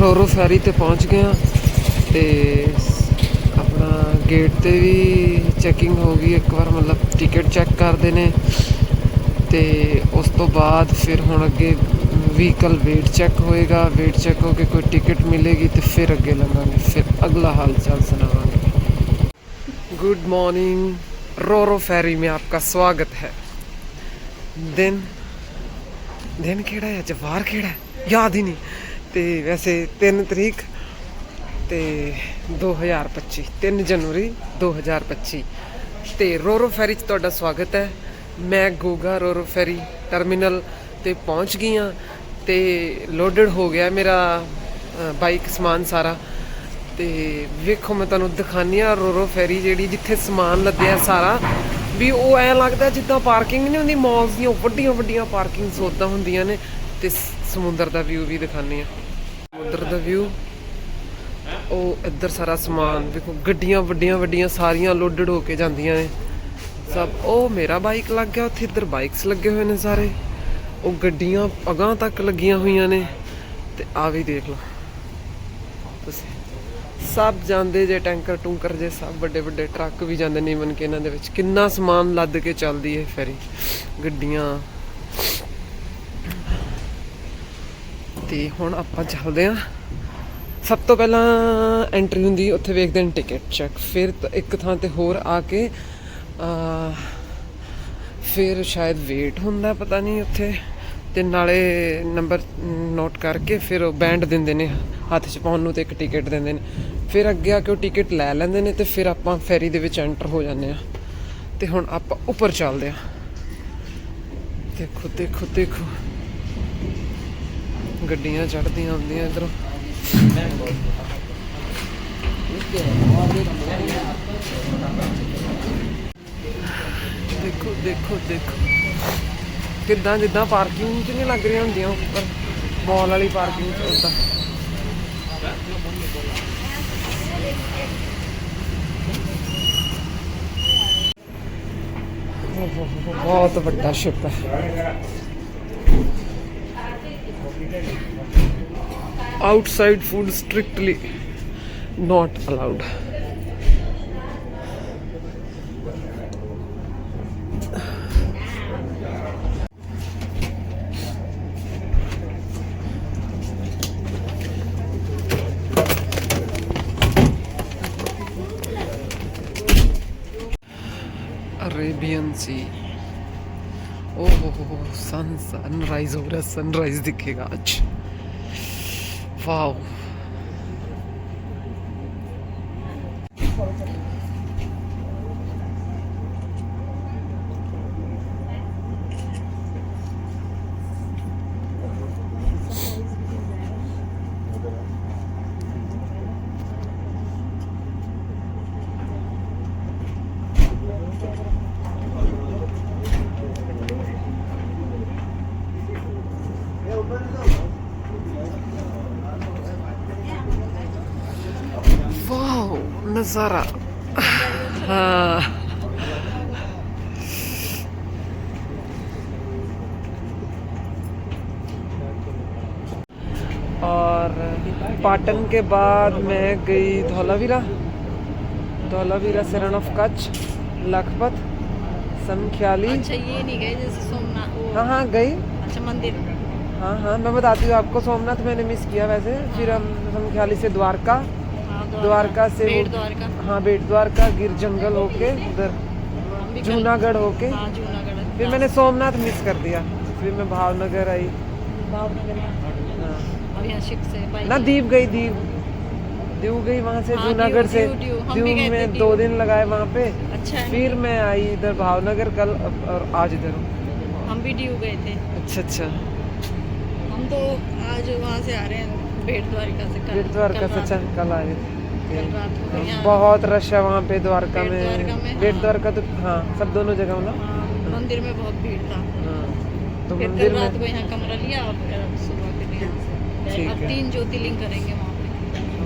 ਰੋਰੋ ferry ਤੇ ਪਹੁੰਚ ਗਿਆ ਆ ਤੇ ਆਪਣਾ ਗੇਟ ਤੇ ਵੀ ਚੈਕਿੰਗ ਹੋ ਗਈ ਇੱਕ ਵਾਰ, ਮਤਲਬ ਟਿਕਟ ਚੈੱਕ ਕਰਦੇ ਨੇ ਤੇ ਉਸ ਤੋਂ ਬਾਅਦ ਫਿਰ ਹੁਣ ਅੱਗੇ ਵਹੀਕਲ ਵੇਟ ਚੈੱਕ ਹੋਏਗਾ ਵੇਟ ਚੈੱਕ ਹੋ ਕੇ ਕੋਈ ਟਿਕਟ ਮਿਲੇਗੀ ਤੇ ਫਿਰ ਅੱਗੇ ਲੰਘਾਂਗੇ, ਫਿਰ ਅਗਲਾ ਹਾਲ ਚਾਲ ਸੁਣਾਵਾਂਗੇ। ਗੁੱਡ ਮਾਰਨਿੰਗ ਰੋਰੋ ਫੈਰੀ ਮੇ ਆਪਕਾ ਸਵਾਗਤ ਹੈ। ਦਿਨ ਦਿਨ ਕਿਹੜਾ ਹੈ ਅੱਜ ਕਿਹੜਾ ਯਾਦ ਹੀ ਨਹੀਂ। ਤੇ ਵੈਸੇ 3 ਤਰੀਕ ਤੇ 2025 3 ਜਨਵਰੀ 2025 ਤੇ ਰੋਰੋ ਫੈਰੀ 'ਚ ਤੁਹਾਡਾ ਸਵਾਗਤ ਹੈ। ਮੈਂ ਗੋਗਾ ਰੋਰੋ ਫੈਰੀ ਟਰਮੀਨਲ ਤੇ ਪਹੁੰਚ ਗਈ ਹਾਂ ਤੇ ਲੋਡਡ ਹੋ ਗਿਆ ਮੇਰਾ ਬਾਈਕ ਸਮਾਨ ਸਾਰਾ। ਤੇ ਵੇਖੋ ਮੈਂ ਤੁਹਾਨੂੰ ਦਿਖਾਨੀ ਆ ਰੋਰੋ ਫੈਰੀ ਜਿਹੜੀ ਜਿੱਥੇ ਸਮਾਨ ਲੱਦਿਆ ਸਾਰਾ। ਵੀ ਉਹ ਐ ਲੱਗਦਾ ਜਿੱਦਾਂ ਪਾਰਕਿੰਗ ਨਹੀਂ ਹੁੰਦੀ ਮਾਲਸ ਦੀਆਂ ਵੱਡੀਆਂ ਵੱਡੀਆਂ ਪਾਰਕਿੰਗਸ ਉਦਾਂ ਹੁੰਦੀਆਂ ਨੇ। ਤੇ ਸਮੁੰਦਰ ਦਾ ਵਿਊ ਵੀ ਦਿਖਾਨੀ ਆ ਸਮੁੰਦਰ ਦਾ ਵਿਊ ਉਹ ਇੱਧਰ ਸਾਰਾ ਸਮਾਨ, ਵੇਖੋ, ਗੱਡੀਆਂ ਵੱਡੀਆਂ ਵੱਡੀਆਂ ਸਾਰੀਆਂ ਲੋਡਡ ਹੋ ਕੇ ਜਾਂਦੀਆਂ ਨੇ। ਸਭ, ਉਹ ਮੇਰਾ ਬਾਈਕ ਲੱਗ ਗਿਆ, ਉੱਥੇ ਇੱਧਰ ਬਾਈਕਸ ਲੱਗੇ ਹੋਏ ਨੇ ਸਾਰੇ। ਉਹ ਗੱਡੀਆਂ ਅਗਾਂਹ ਤੱਕ ਲੱਗੀਆਂ ਹੋਈਆਂ ਨੇ। ਤੇ ਆ ਵੀ ਦੇਖ ਲਓ। ਤੁਸੀਂ ਸਭ ਜਾਂਦੇ ਜੇ ਟੈਂਕਰ ਟੂੰਕਰ ਜੇ, ਸਭ ਵੱਡੇ ਵੱਡੇ ਟਰੱਕ ਵੀ ਜਾਂਦੇ ਨੇ ਇਵਨ ਕਿ ਇਹਨਾਂ ਦੇ ਵਿੱਚ। ਕਿੰਨਾ ਸਮਾਨ ਲੱਦ ਕੇ ਚੱਲਦੀ ਹੈ ਫੈਰੀ। ਗੱਡੀਆਂ ਤੇ ਹੁਣ ਆਪਾਂ ਚੱਲਦੇ ਆਂ ਸਭ ਤੋਂ ਪਹਿਲਾਂ ਐਂਟਰੀ ਹੁੰਦੀ ਉੱਥੇ ਵੇਖਦੇ ਨੇ ਟਿਕਟ ਚੈੱਕ ਫਿਰ ਇੱਕ ਥਾਂ ਤੇ ਹੋਰ ਆ ਕੇ ਆ ਫਿਰ ਸ਼ਾਇਦ ਵੇਟ ਹੁੰਦਾ, ਪਤਾ ਨਹੀਂ ਉੱਥੇ। ਤੇ ਨਾਲੇ ਨੰਬਰ ਨੋਟ ਕਰਕੇ ਫਿਰ ਉਹ ਬੈਂਡ ਦਿੰਦੇ ਨੇ, ਹੱਥ 'ਚ ਪਾਉਣ ਨੂੰ ਤੇ ਇੱਕ ਟਿਕਟ ਦਿੰਦੇ ਨੇ। ਫਿਰ ਅੱਗੇ ਆ ਕੇ ਉਹ ਟਿਕਟ ਲੈ ਲੈਂਦੇ ਨੇ ਤੇ ਫਿਰ ਆਪਾਂ ਫੈਰੀ ਦੇ ਵਿੱਚ ਐਂਟਰ ਹੋ ਜਾਂਦੇ ਆ ਤੇ ਹੁਣ ਆਪਾਂ ਉੱਪਰ ਚੱਲਦੇ ਆ ਦੇਖੋ ਦੇਖੋ ਦੇਖੋ। ਗੱਡੀਆਂ ਚੜਦੀਆਂ ਹੁੰਦੀਆਂ ਇਧਰੋਂ। ਦੇਖੋ ਦੇਖੋ ਦੇਖੋ। ਕਿੱਦਾਂ ਜਿੱਦਾਂ ਪਾਰਕਿੰਗ 'ਚ ਨਹੀਂ ਲੱਗ ਰਹੀਆਂ ਹੁੰਦੀਆਂ ਉੱਪਰ। ਮਾਲ ਵਾਲੀ ਪਾਰਕਿੰਗ 'ਚ ਉਦਾਂ। ਬਹੁਤ ਵੱਡਾ ਸ਼ਿਪ ਹੈ। outside food strictly not allowed. Arabian Sea. Sun sunrise हो रहा है सनराइज दिखेगा आज वाओ नज़ारा हाँ और पाटन के बाद मैं गई धौलावीरा। धौलावीरा से रन ऑफ़ कच्छ लखपत समख्याली अच्छा ये नहीं गए जैसे सोमनाथ? हाँ हाँ गई। अच्छा मंदिर। हाँ हाँ मैं बताती हूँ आपको सोमनाथ मैंने मिस किया वैसे। फिर हम समख्याली से द्वारका द्वारका से बेट द्वारका। हाँ बेट द्वारका गिर जंगल होके उधर हम भी कल- जूनागढ़ होके। हाँ फिर मैंने सोमनाथ मिस कर दिया। फिर मैं भावनगर आई। भावनगर हाँ। ना दीप गई दीप दीव गई वहाँ से हाँ, जूनागढ़ से। दीव, दीव। दीव में दो दिन लगाए वहाँ पे। अच्छा। फिर मैं आई इधर भावनगर कल और आज इधर हूँ। हम भी ड्यू गए थे। अच्छा अच्छा। हम तो आज वहाँ से आ रहे हैं बेट द्वारका से द्वारका से अच्छा कल रात को थे बहुत रश है वहाँ पे द्वारका में। में, बेट हाँ। द्वारका तो हाँ सब दोनों जगह ना? हाँ, मंदिर में बहुत भीड़ था। हाँ तो मंदिर कल रात में को यहाँ कमरा लिया और सुबह फिर यहाँ से अब। तीन ज्योतिर्लिंग करेंगे वहाँ पे।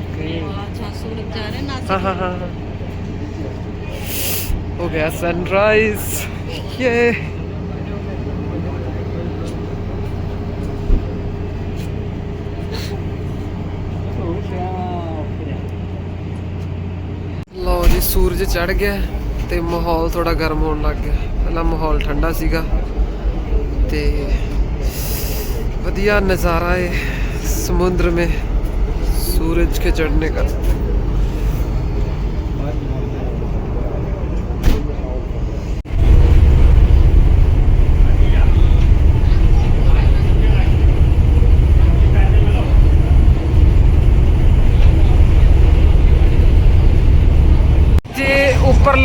ओके। और आज सूरत जा रहे हैं हाँ हाँ हाँ हाँ। हो गया सनराइज ये। ਸੂਰਜ ਚੜ ਗਿਆ ਤੇ ਮਾਹੌਲ ਥੋੜਾ ਗਰਮ ਹੋਣ ਲੱਗ ਗਿਆ ਪਹਿਲਾਂ ਮਾਹੌਲ ਠੰਡਾ ਸੀਗਾ ਤੇ ਵਧੀਆ ਨਜ਼ਾਰਾ ਹੈ ਸਮੁੰਦਰ में सूरज के चढ़ने का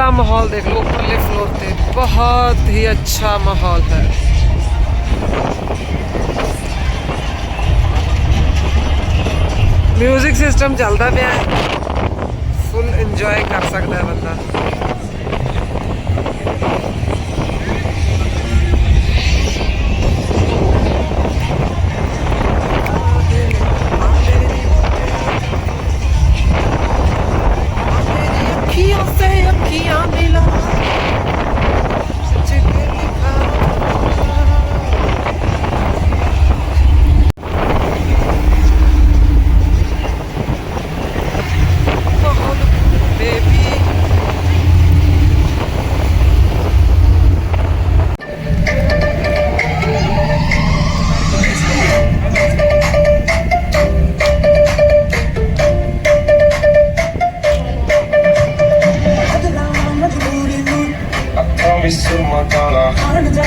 ਉੱਪਰਲਾ ਮਾਹੌਲ ਦੇਖ ਲਓ ਉੱਪਰਲੇ ਫਲੋਰ ਤੇ ਬਹੁਤ ਹੀ ਅੱਛਾ ਮਾਹੌਲ ਹੈ ਮਿਊਜ਼ਿਕ ਸਿਸਟਮ ਚੱਲਦਾ ਪਿਆ ਫੁੱਲ ਇੰਜੋਏ ਕਰ ਸਕਦਾ ਹੈ ਬੰਦਾ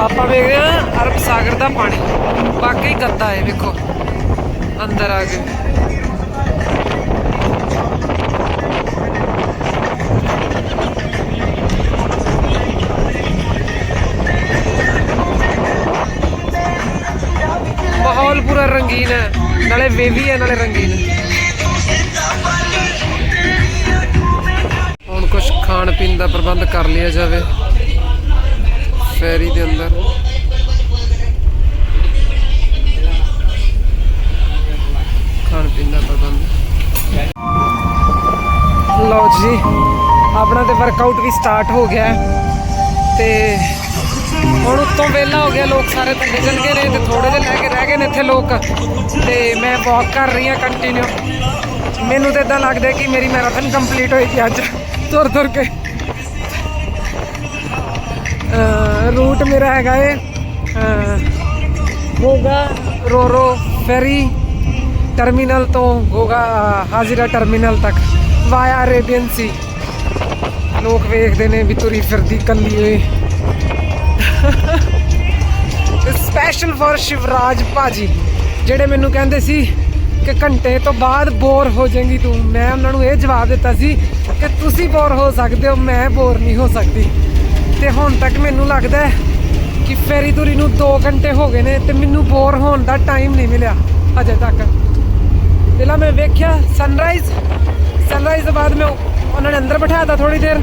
ਆਪਾਂ ਵੇਖ ਰਹੇ ਹਾਂ ਅਰਬ ਸਾਗਰ ਦਾ ਪਾਣੀ। ਵਾਕਈ ਗੰਦਾ ਹੈ, ਵੇਖੋ। ਅੰਦਰ ਆ ਗਏ ਮਾਹੌਲ ਪੂਰਾ ਰੰਗੀਨ ਹੈ। ਨਾਲੇ ਵੇਵੀ ਹੈ, ਨਾਲੇ ਰੰਗੀਨ। ਦਾ ਪ੍ਰਬੰਧ ਕਰ ਲਿਆ ਜਾਵੇ। ਫੈਰੀ ਦੇ ਅੰਦਰ। ਖਾਣ ਪੀਣ ਦਾ ਪ੍ਰਬੰਧ। ਲਓ ਜੀ, ਆਪਣਾ ਤੇ ਵਰਕਆਊਟ ਵੀ ਸਟਾਰਟ ਹੋ ਗਿਆ। ਤੇ ਹੁਣ ਉੱਤੋਂ ਵੇਲਾ ਹੋ ਗਿਆ ਲੋਕ, ਸਾਰੇ ਥੱਲੇ ਚੱਲ ਗਏ ਨੇ ਤੇ ਥੋੜੇ ਜਿਹੇ ਲੈ ਕੇ ਰਹਿ ਗਏ ਨੇ ਇੱਥੇ ਲੋਕ। ਤੇ ਮੈਂ ਵਾਕ ਕਰ ਰਹੀ ਹਾਂ ਕੰਟੀਨਿਊ ਮੈਨੂੰ ਤਾਂ ਇਦਾਂ ਲੱਗਦਾ ਕਿ ਮੇਰੀ ਮੈਰਾਥਨ ਕੰਪਲੀਟ ਹੋਏਗੀ ਅੱਜ। ਤੁਰ ਤੁਰ ਕੇ। ਰੂਟ ਮੇਰਾ ਹੈਗਾ ਏ ਗੋਗਾ ਰੋਰੋ ਫੈਰੀ ਟਰਮੀਨਲ ਤੋਂ ਗੋਗਾ ਅਹ, ਹਾਜ਼ਿਰਾ ਟਰਮੀਨਲ ਤੱਕ ਵਾਇਆ ਅਰੇਬੀਅਨ ਸੀ ਲੋਕ ਵੇਖਦੇ ਨੇ ਵੀ ਤੁਰੀ ਫਿਰਦੀ ਕੱਲੀ ਓਏ ਸਪੈਸ਼ਲ ਫॉर ਸ਼ਿਵਰਾਜ ਭਾਜੀ ਜਿਹੜੇ ਮੈਨੂੰ ਕਹਿੰਦੇ ਸੀ ਕਿ ਘੰਟੇ ਤੋਂ ਬਾਅਦ ਬੋਰ ਹੋ ਜਾਏਗੀ ਤੂੰ। ਮੈਂ ਉਹਨਾਂ ਨੂੰ ਇਹ ਜਵਾਬ ਦਿੱਤਾ ਸੀ ਕਿ ਤੁਸੀਂ ਬੋਰ ਹੋ ਸਕਦੇ ਹੋ ਮੈਂ ਬੋਰ ਨਹੀਂ ਹੋ ਸਕਦੀ। ਤੇ ਹੁਣ ਤੱਕ ਮੈਨੂੰ ਲੱਗਦਾ ਕਿ ਫੇਰੀ ਤੁਰੀ ਨੂੰ 2 ਘੰਟੇ ਹੋ ਗਏ ਨੇ ਤੇ ਮੈਨੂੰ ਬੋਰ ਹੋਣ ਦਾ ਟਾਈਮ ਨਹੀਂ ਮਿਲਿਆ ਅਜੇ ਤੱਕ। ਪਹਿਲਾਂ ਮੈਂ ਵੇਖਿਆ ਸਨਰਾਈਜ਼ ਸਨਰਾਈਜ਼ ਤੋਂ ਬਾਅਦ ਮੈਂ ਉਹਨਾਂ ਨੇ ਅੰਦਰ ਬਿਠਾਇਆ ਤਾ ਥੋੜੀ ਦੇਰ।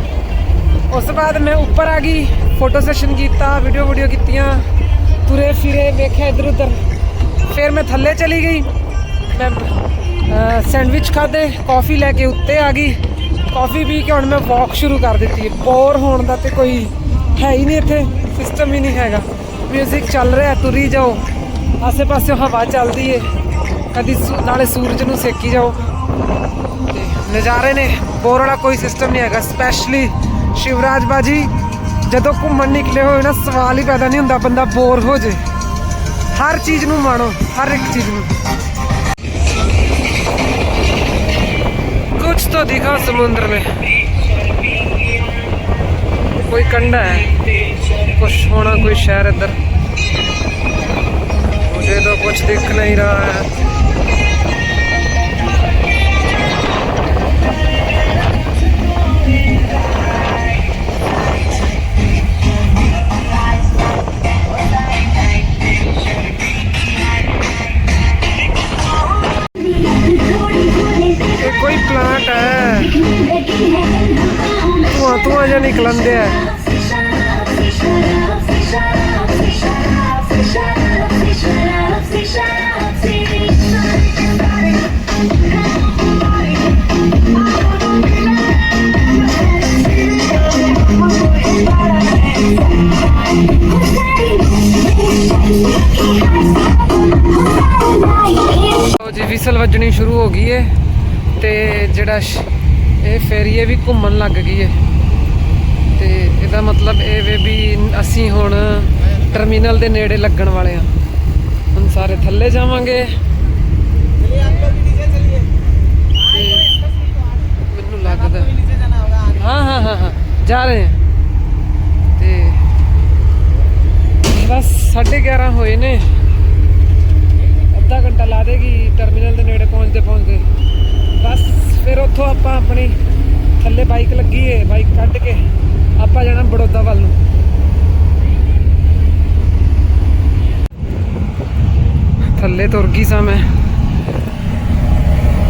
ਉਸ ਤੋਂ ਬਾਅਦ ਮੈਂ ਉੱਪਰ ਆ ਗਈ ਫੋਟੋ ਸੈਸ਼ਨ ਕੀਤਾ ਵੀਡੀਓ ਵੀਡੀਓ ਕੀਤੀਆਂ, ਤੁਰੇ ਫਿਰੇ ਵੇਖਿਆ ਇਧਰ ਉਧਰ। ਫਿਰ ਮੈਂ ਥੱਲੇ ਚਲੀ ਗਈ। ਮੈਂ ਸੈਂਡਵਿਚ ਖਾਦੇ ਕਾਫੀ ਲੈ ਕੇ ਉੱਤੇ ਆ ਗਈ। ਕਾਫੀ ਪੀ ਕੇ ਹੁਣ ਮੈਂ ਵਾਕ ਸ਼ੁਰੂ ਕਰ ਦਿੱਤੀ ਹੈ। ਬੋਰ ਹੋਣ ਦਾ ਤੇ ਕੋਈ ਹੈ ਹੀ ਨਹੀਂ ਇੱਥੇ ਸਿਸਟਮ ਹੀ ਨਹੀਂ ਹੈਗਾ। 뮤직 ਚੱਲ ਰਿਹਾ, ਤੁਰੀ ਜਾਓ। ਆਸੇ ਪਾਸੇ ਹਵਾ ਚੱਲਦੀ ਏ। ਕਦੀ ਨਾਲੇ ਸੂਰਜ ਨੂੰ ਸੇਕੀ ਜਾਓ। ਤੇ ਨਜ਼ਾਰੇ ਨੇ ਬੋਰ ਵਾਲਾ ਕੋਈ ਸਿਸਟਮ ਨਹੀਂ ਹੈਗਾ। ਸਪੈਸ਼ਲੀ ਸ਼ਿਵਰਾਜ ਬਾਜੀ, ਜਦੋਂ ਘੁੰਮਣ ਨਿਕਲੇ ਹੋਏ ਨਾ, ਸਵਾਲ ਹੀ ਪੈਦਾ ਨਹੀਂ ਹੁੰਦਾ, ਬੰਦਾ ਬੋਰ ਹੋ ਜੇ। ਹਰ ਚੀਜ਼ ਨੂੰ ਮਾਣੋ, ਹਰ ਇੱਕ ਚੀਜ਼ ਨੂੰ। कुछ तो दिखा समुद्र में। कोई कंडा है? कुछ होना कोई शहर इधर। मुझे तो कुछ दिख नहीं रहा है। ਘੱਟ ਹੈ। ਧੂਆਂ ਧੂਆਂ ਜਿਹਾ ਨਿਕਲਣ ਹੈ। ਲਓ ਜੀ ਵਿਸਲ ਵੱਜਣੀ ਸ਼ੁਰੂ ਹੋ ਗਈ ਏ। ਤੇ ਜਿਹੜਾ ਇਹ ਫੇਰੀਏ ਵੀ ਘੁੰਮਣ ਲੱਗ ਗਈ ਹੈ ਤੇ ਇਹਦਾ ਮਤਲਬ ਇਹ ਵੇ ਵੀ ਅਸੀਂ ਹੁਣ ਟਰਮੀਨਲ ਦੇ ਨੇੜੇ ਲੱਗਣ ਵਾਲੇ ਆ। ਹੁਣ ਸਾਰੇ ਥੱਲੇ ਜਾਵਾਂਗੇ। ਤੇ ਮੈਨੂੰ ਲੱਗਦਾ ਹਾਂ ਹਾਂ ਹਾਂ ਹਾਂ, ਜਾ ਰਹੇ ਹਾਂ ਤੇ ਬਸ 11:30 ਹੋਏ ਨੇ। ਅੱਧਾ ਘੰਟਾ ਲਾ ਦੇਗੀ ਟਰਮੀਨਲ ਦੇ ਨੇੜੇ ਪਹੁੰਚਦੇ ਪਹੁੰਚਦੇ ਬਸ ਫਿਰ ਉੱਥੋਂ ਆਪਾਂ ਆਪਣੀ ਥੱਲੇ ਬਾਈਕ ਲੱਗੀ ਏ ਬਾਈਕ ਕੱਢ ਕੇ ਆਪਾਂ ਜਾਣਾ ਬੜੌਦਾ ਵੱਲ ਨੂੰ। ਥੱਲੇ ਤੁਰ ਗਈ ਸਾਂ ਮੈਂ।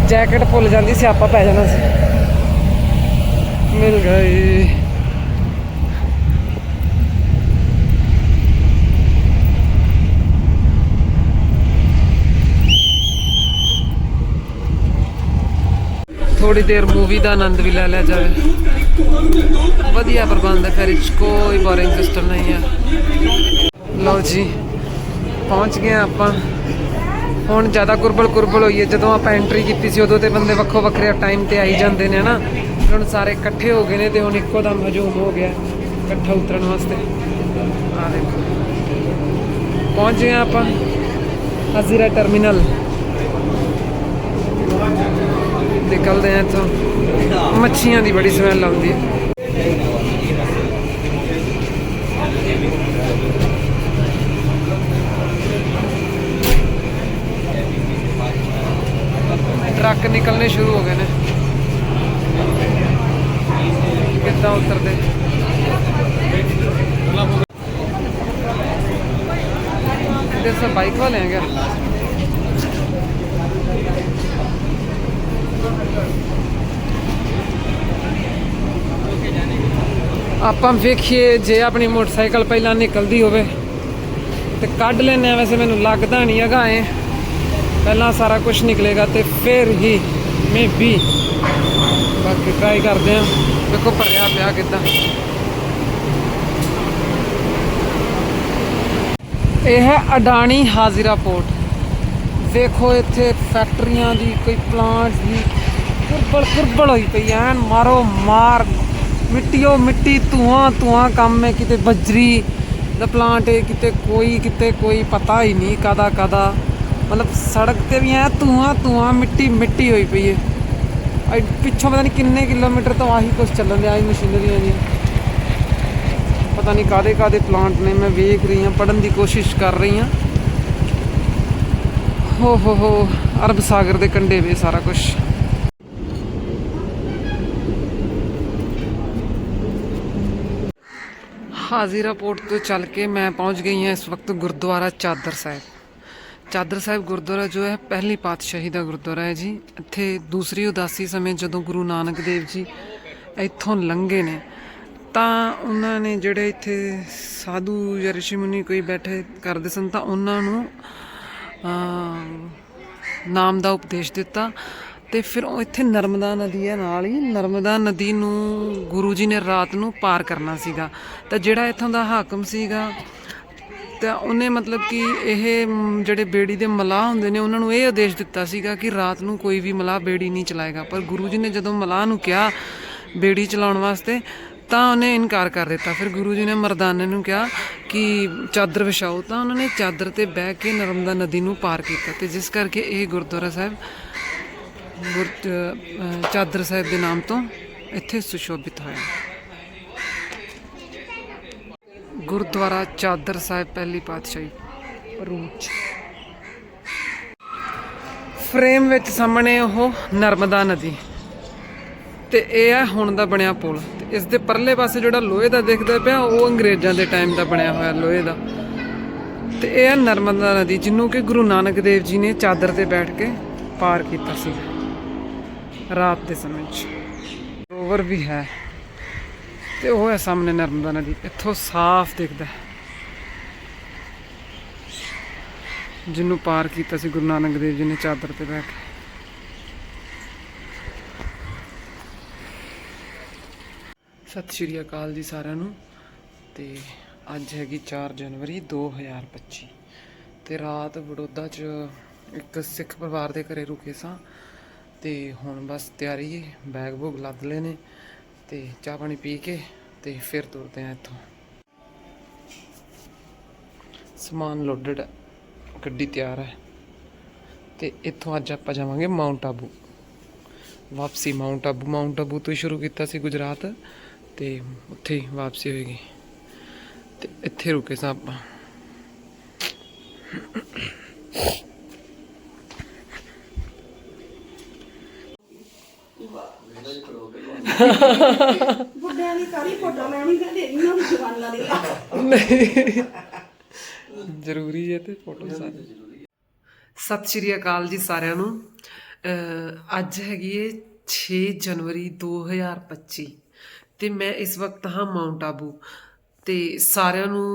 ਜੈਕਟ ਭੁੱਲ ਜਾਂਦੀ ਸੀ ਆਪਾਂ ਪੈ ਜਾਣਾ ਸੀ। ਮਿਲ ਗਈ। ਥੋੜੀ ਦੇਰ ਮੂਵੀ ਦਾ ਆਨੰਦ ਵੀ ਲੈ ਲਿਆ ਜਾਵੇ। ਵਧੀਆ ਪ੍ਰਬੰਧ ਹੈ ਫਿਰ ਵਿੱਚ ਕੋਈ ਬੋਰਿੰਗ ਸਿਸਟਮ ਨਹੀਂ ਹੈ। ਲਓ ਜੀ, ਪਹੁੰਚ ਗਏ ਹਾਂ ਆਪਾਂ। ਹੁਣ ਜ਼ਿਆਦਾ ਕੁਰਬਲ ਕੁਰਬਲ ਹੋਈ ਹੈ। ਜਦੋਂ ਆਪਾਂ ਐਂਟਰੀ ਕੀਤੀ ਸੀ, ਉਦੋਂ ਤੇ ਬੰਦੇ ਵੱਖੋ ਵੱਖਰੇ ਟਾਈਮ ਤੇ ਆਈ ਜਾਂਦੇ ਨੇ ਨਾ ਹੁਣ ਸਾਰੇ ਇਕੱਠੇ ਹੋ ਗਏ ਨੇ ਤੇ ਹੁਣ ਇੱਕੋ ਦਮ ਹਜੂਮ ਹੋ ਗਿਆ ਇਕੱਠਾ ਉਤਰਨ ਵਾਸਤੇ। ਆ ਦੇਖੋ। ਪਹੁੰਚ ਗਏ ਹਾਂ ਆਪਾਂ। ਹਜ਼ੀਰਾ ਟਰਮੀਨਲ ਨਿਕਲਦੇ ਆ ਇੱਥੋਂ ਮੱਛੀਆਂ ਦੀ ਬੜੀ ਸਮੈਲ ਆਉਂਦੀ ਹੈ ਟਰੱਕ ਨਿਕਲਨੇ ਸ਼ੁਰੂ ਹੋ ਗਏ ਨੇ ਕਿੱਦਾਂ ਉਤਰਦੇ इधर सब बाइक वाले हैं क्या ਆਪਾਂ ਵੇਖੀਏ ਜੇ ਆਪਣੀ ਮੋਟਰਸਾਈਕਲ ਪਹਿਲਾਂ ਨਿਕਲਦੀ ਹੋਵੇ ਤੇ ਕੱਢ ਲੈਨੇ ਆ ਵੈਸੇ ਮੈਨੂੰ ਲੱਗਦਾ ਨਹੀਂ ਹੈਗਾ ਐ। ਪਹਿਲਾਂ ਸਾਰਾ ਕੁਝ ਨਿਕਲੇਗਾ ਤੇ ਫਿਰ ਹੀ ਮੇਬੀ ਬਾਕੀ ਟਰਾਈ ਕਰਦੇ ਆ ਦੇਖੋ ਭਰਿਆ ਪਿਆ ਕਿੱਦਾਂ। ਇਹ ਹੈ ਅਡਾਣੀ ਹਾਜ਼ਿਰਾ ਪੋਰਟ ਵੇਖੋ ਇੱਥੇ ਫੈਕਟਰੀਆਂ ਦੀ, ਕੋਈ ਪਲਾਂਟ ਦੀ ਕੁਰਬਲ ਕੁਰਬਲ ਹੋਈ ਪਈ ਐਨ ਮਾਰੋ ਮਾਰ। ਮਿੱਟੀਓ ਮਿੱਟੀ, ਧੂਆਂ ਧੂਆਂ ਕੰਮ ਹੈ ਕਿਤੇ ਬਜਰੀ ਦਾ ਪਲਾਂਟ ਹੈ ਕਿਤੇ ਕੋਈ ਕਿਤੇ ਕੋਈ ਪਤਾ ਹੀ ਨਹੀਂ ਕਦਾ ਕਦਾ ਮਤਲਬ ਸੜਕ ਤੇ ਵੀ ਐ, ਧੂਆਂ ਧੂਆਂ, ਮਿੱਟੀ ਮਿੱਟੀ ਹੋਈ ਪਈ ਹੈ ਐ ਪਿੱਛੋਂ ਪਤਾ ਨਹੀਂ ਕਿੰਨੇ ਕਿਲੋਮੀਟਰ ਤੋਂ ਆਹੀ ਕੁਝ ਚੱਲਣ ਦਿਆ ਆਹੀ ਮਸ਼ੀਨਰੀਆਂ ਦੀਆਂ ਪਤਾ ਨਹੀਂ ਕਾਦੇ ਕਾਦੇ ਪਲਾਂਟ ਨੇ, ਮੈਂ ਵੇਖ ਰਹੀ ਹਾਂ ਪੜਨ ਦੀ ਕੋਸ਼ਿਸ਼ ਕਰ ਰਹੀ ਹਾਂ ਹੋ ਹੋ ਹੋ, ਅਰਬ ਸਾਗਰ ਦੇ ਕੰਢੇ ਵੇ ਸਾਰਾ ਕੁਝ ਹਾਜ਼ੀਰਾ ਪੋਰਟ ਤੋਂ ਚੱਲ ਕੇ ਮੈਂ ਪਹੁੰਚ ਗਈ ਹਾਂ ਇਸ ਵਕਤ ਗੁਰਦੁਆਰਾ ਚਾਦਰ ਸਾਹਿਬ। ਚਾਦਰ ਸਾਹਿਬ ਗੁਰਦੁਆਰਾ ਜੋ ਹੈ, ਪਹਿਲੀ ਪਾਤਸ਼ਾਹੀ ਦਾ ਗੁਰਦੁਆਰਾ ਹੈ ਜੀ। ਇੱਥੇ ਦੂਸਰੀ ਉਦਾਸੀ ਸਮੇਂ ਜਦੋਂ ਗੁਰੂ ਨਾਨਕ ਦੇਵ ਜੀ ਇੱਥੋਂ ਲੰਘੇ ਨੇ, ਤਾਂ ਉਹਨਾਂ ਨੇ ਜਿਹੜੇ ਇੱਥੇ ਸਾਧੂ ਜਾਂ ਰਿਸ਼ੀ ਮੁਨੀ ਕੋਈ ਬੈਠੇ ਕਰਦੇ ਸਨ, ਤਾਂ ਉਹਨਾਂ ਨੂੰ ਨਾਮ ਦਾ ਉਪਦੇਸ਼ ਦਿੱਤਾ। ਤੇ ਫਿਰ ਉਹ ਇੱਥੇ ਨਰਮਦਾ ਨਦੀ ਹੈ ਨਾਲ ਹੀ। ਨਰਮਦਾ ਨਦੀ ਨੂੰ ਗੁਰੂ ਜੀ ਨੇ ਰਾਤ ਨੂੰ ਪਾਰ ਕਰਨਾ ਸੀਗਾ। ਤਾਂ ਜਿਹੜਾ ਇੱਥੋਂ ਦਾ ਹਾਕਮ ਸੀਗਾ, ਤਾਂ ਉਹਨੇ ਮਤਲਬ ਕਿ ਇਹ ਜਿਹੜੇ ਬੇੜੀ ਦੇ ਮਲਾਹ ਹੁੰਦੇ ਨੇ, ਉਹਨਾਂ ਨੂੰ ਇਹ ਆਦੇਸ਼ ਦਿੱਤਾ ਸੀਗਾ ਕਿ ਰਾਤ ਨੂੰ ਕੋਈ ਵੀ ਮਲਾਹ ਬੇੜੀ ਨਹੀਂ ਚਲਾਏਗਾ। ਪਰ ਗੁਰੂ ਜੀ ਨੇ ਜਦੋਂ ਮਲਾਹ ਨੂੰ ਕਿਹਾ ਬੇੜੀ ਚਲਾਉਣ ਵਾਸਤੇ, ਤਾਂ ਉਹਨੇ ਇਨਕਾਰ ਕਰ ਦਿੱਤਾ। ਫਿਰ ਗੁਰੂ ਜੀ ਨੇ ਮਰਦਾਨੇ ਨੂੰ ਕਿਹਾ ਕਿ ਚਾਦਰ ਵਿਛਾਓ। ਤਾਂ ਉਹਨਾਂ ਨੇ ਚਾਦਰ ਤੇ ਬਹਿ ਕੇ ਨਰਮਦਾ ਨਦੀ ਨੂੰ ਪਾਰ ਕੀਤਾ। ਤੇ ਜਿਸ ਕਰਕੇ ਇਹ ਗੁਰਦੁਆਰਾ ਸਾਹਿਬ ਗੁਰ ਚਾਦਰ ਸਾਹਿਬ ਦੇ ਨਾਮ ਤੋਂ ਇੱਥੇ ਸੁਸ਼ੋਭਿਤ ਹੋਇਆ। ਗੁਰਦੁਆਰਾ ਚਾਦਰ ਸਾਹਿਬ ਪਹਿਲੀ ਪਾਤਸ਼ਾਹੀ, ਰੂਚ। ਫਰੇਮ ਵਿੱਚ ਸਾਹਮਣੇ ਉਹ ਨਰਮਦਾ ਨਦੀ। ਤੇ ਇਹ ਹੈ ਹੁਣ ਦਾ ਬਣਿਆ ਪੁਲ। ਤੇ ਇਸ ਦੇ ਪਰਲੇ ਪਾਸੇ ਜਿਹੜਾ ਲੋਹੇ ਦਾ ਦਿਖਦਾ ਪਿਆ, ਉਹ ਅੰਗਰੇਜ਼ਾਂ ਦੇ ਟਾਈਮ ਦਾ ਬਣਿਆ ਹੋਇਆ ਲੋਹੇ ਦਾ। ਤੇ ਇਹ ਹੈ ਨਰਮਦਾ ਨਦੀ ਜਿਹਨੂੰ ਕਿ ਗੁਰੂ ਨਾਨਕ ਦੇਵ ਜੀ ਨੇ ਚਾਦਰ ਤੇ ਬੈਠ ਕੇ ਪਾਰ ਕੀਤਾ ਸੀ। ਰਾਤ ਦੇ ਸਮੇਂ 'ਚ। ਰੋਵਰ ਵੀ ਹੈ। ਤੇ ਉਹ ਹੈ ਸਾਹਮਣੇ ਨਰਮਦਾ ਨਦੀ। ਇੱਥੋਂ ਸਾਫ਼ ਦਿਖਦਾ ਜਿਹਨੂੰ ਪਾਰ ਕੀਤਾ ਸੀ ਗੁਰੂ ਨਾਨਕ ਦੇਵ ਜੀ ਨੇ ਚਾਦਰ ਤੇ ਬੈਠ ਕੇ। ਸਤਿ ਸ਼੍ਰੀ ਅਕਾਲ ਜੀ ਸਾਰਿਆਂ ਨੂੰ। ਤੇ ਅੱਜ ਹੈਗੀ 4 ਜਨਵਰੀ 2025 ਤੇ ਰਾਤ ਬੜੌਦਾ 'ਚ ਇੱਕ ਸਿੱਖ ਪਰਿਵਾਰ ਦੇ ਘਰੇ ਰੁਕੇ ਸਾਂ। ਤੇ ਹੁਣ ਬਸ ਤਿਆਰੀ ਹੈ ਬੈਗ ਬੁੱਗ ਲੱਦ ਲਏ ਨੇ ਤੇ ਚਾਹ ਪਾਣੀ ਪੀ ਕੇ ਤੇ ਫਿਰ ਤੁਰਦੇ ਆ ਇੱਥੋਂ। ਸਮਾਨ ਲੋਡਡ ਗੱਡੀ ਤਿਆਰ ਹੈ ਤੇ ਇੱਥੋਂ ਅੱਜ ਆਪਾਂ ਜਾਵਾਂਗੇ ਮਾਊਂਟ ਆਬੂ ਵਾਪਸੀ ਮਾਊਂਟ ਆਬੂ ਮਾਊਂਟ ਆਬੂ ਤੋਂ ਸ਼ੁਰੂ ਕੀਤਾ ਸੀ ਗੁਜਰਾਤ ਤੇ ਉੱਥੇ ਹੀ ਵਾਪਸੀ ਹੋਏਗੀ ਤੇ ਇੱਥੇ ਰੁਕੇ ਸਾਂ ਆਪਾਂ। ਬੁੱਢਿਆਂ ਦੀ ਕਾਲੀ ਫੋਟੋ ਲੈਣੀ ਤੇ ਇਹਨਾਂ ਨੂੰ ਜਵਾਨਾਂ ਦੀ। ਲਾ ਜ਼ਰੂਰੀ ਹੈ ਤੇ ਫੋਟੋ ਸਾਰੇ। ਸਤਿ ਸ਼੍ਰੀ ਅਕਾਲ ਜੀ ਸਾਰਿਆਂ ਨੂੰ। ਅੱਜ ਹੈਗੀ ਏ 6 ਜਨਵਰੀ 2025 ਤੇ ਮੈਂ ਇਸ ਵਕਤ ਹਾਂ ਮਾਊਂਟ ਆਬੂ ਤੇ ਸਾਰਿਆਂ ਨੂੰ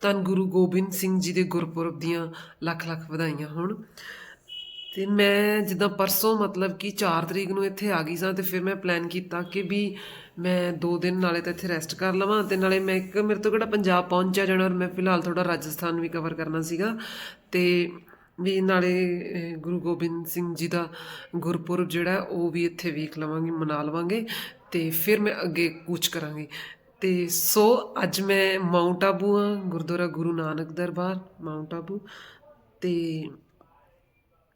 ਧੰਨ ਗੁਰੂ ਗੋਬਿੰਦ ਸਿੰਘ ਜੀ ਦੇ ਗੁਰਪੁਰਬ ਦੀਆਂ ਲੱਖ ਲੱਖ ਵਧਾਈਆਂ ਹੋਣ। ਤੇ ਮੈਂ ਜਿੱਦਾਂ ਪਰਸੋਂ ਮਤਲਬ ਕਿ 4 ਤਰੀਕ ਨੂੰ ਇੱਥੇ ਆ ਗਈ ਸਾਂ ਤੇ ਫਿਰ ਮੈਂ ਪਲਾਨ ਕੀਤਾ ਕਿ ਵੀ ਮੈਂ 2 ਦਿਨ ਨਾਲੇ ਤਾਂ ਇੱਥੇ ਰੈਸਟ ਕਰ ਲਵਾਂ ਤੇ ਨਾਲੇ ਮੈਂ ਇੱਕ ਮੇਰੇ ਤੋਂ ਕਿਹੜਾ ਪੰਜਾਬ ਪਹੁੰਚਿਆ ਜਾਣਾ ਔਰ ਮੈਂ ਫਿਲਹਾਲ ਥੋੜਾ ਰਾਜਸਥਾਨ ਵੀ ਕਵਰ ਕਰਨਾ ਸੀਗਾ ਤੇ ਵੀ ਨਾਲੇ ਗੁਰੂ ਗੋਬਿੰਦ ਸਿੰਘ ਜੀ ਦਾ ਗੁਰਪੁਰਬ ਜਿਹੜਾ ਉਹ ਵੀ ਇੱਥੇ ਵੇਖ ਲਵਾਂਗੇ, ਮਨਾ ਲਵਾਂਗੇ ਤੇ ਫਿਰ ਮੈਂ ਅੱਗੇ ਕੂਚ ਕਰਾਂਗੀ। ਤੇ ਸੋ ਅੱਜ ਮੈਂ ਮਾਊਂਟ ਆਬੂ ਹਾਂ, ਗੁਰਦੁਆਰਾ ਗੁਰੂ ਨਾਨਕ ਦਰਬਾਰ ਮਾਊਂਟ ਆਬੂ ਤੇ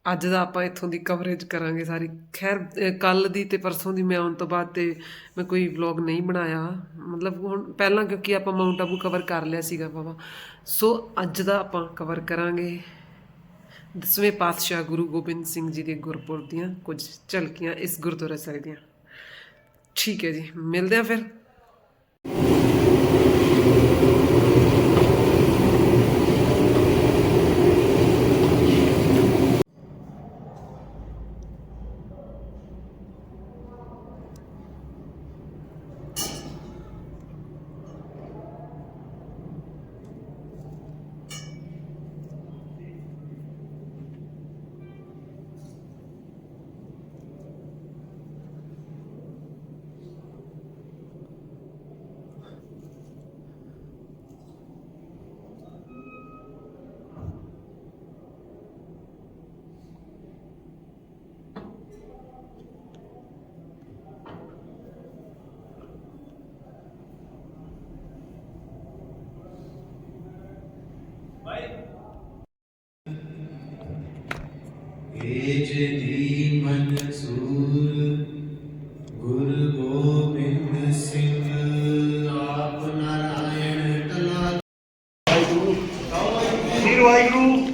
ਅੱਜ ਦਾ ਆਪਾਂ ਇੱਥੋਂ ਦੀ ਕਵਰੇਜ ਕਰਾਂਗੇ ਸਾਰੀ। ਖੈਰ ਕੱਲ ਦੀ ਤੇ ਪਰਸੋਂ ਦੀ ਮੈਂ ਆਉਣ ਤੋਂ ਬਾਅਦ ਤੇ ਮੈਂ ਕੋਈ ਵਲੌਗ ਨਹੀਂ ਬਣਾਇਆ। ਮਤਲਬ ਹੁਣ ਪਹਿਲਾਂ ਕਿਉਂਕਿ ਆਪਾਂ ਮਾਊਂਟ ਆਬੂ ਕਵਰ ਕਰ ਲਿਆ ਸੀਗਾ ਬਾਬਾ। ਸੋ ਅੱਜ ਦਾ ਆਪਾਂ ਕਵਰ ਕਰਾਂਗੇ। ਦਸਵੇਂ ਪਾਤਸ਼ਾਹ ਗੁਰੂ ਗੋਬਿੰਦ ਸਿੰਘ ਜੀ ਦੇ ਗੁਰਪੁਰਬ ਦੀਆਂ ਕੁਝ ਝਲਕੀਆਂ ਇਸ ਗੁਰਦੁਆਰਾ ਸਾਹਿਬ ਦੀਆਂ। ਠੀਕ ਹੈ ਜੀ, ਮਿਲਦੇ ਆ ਫਿਰ। through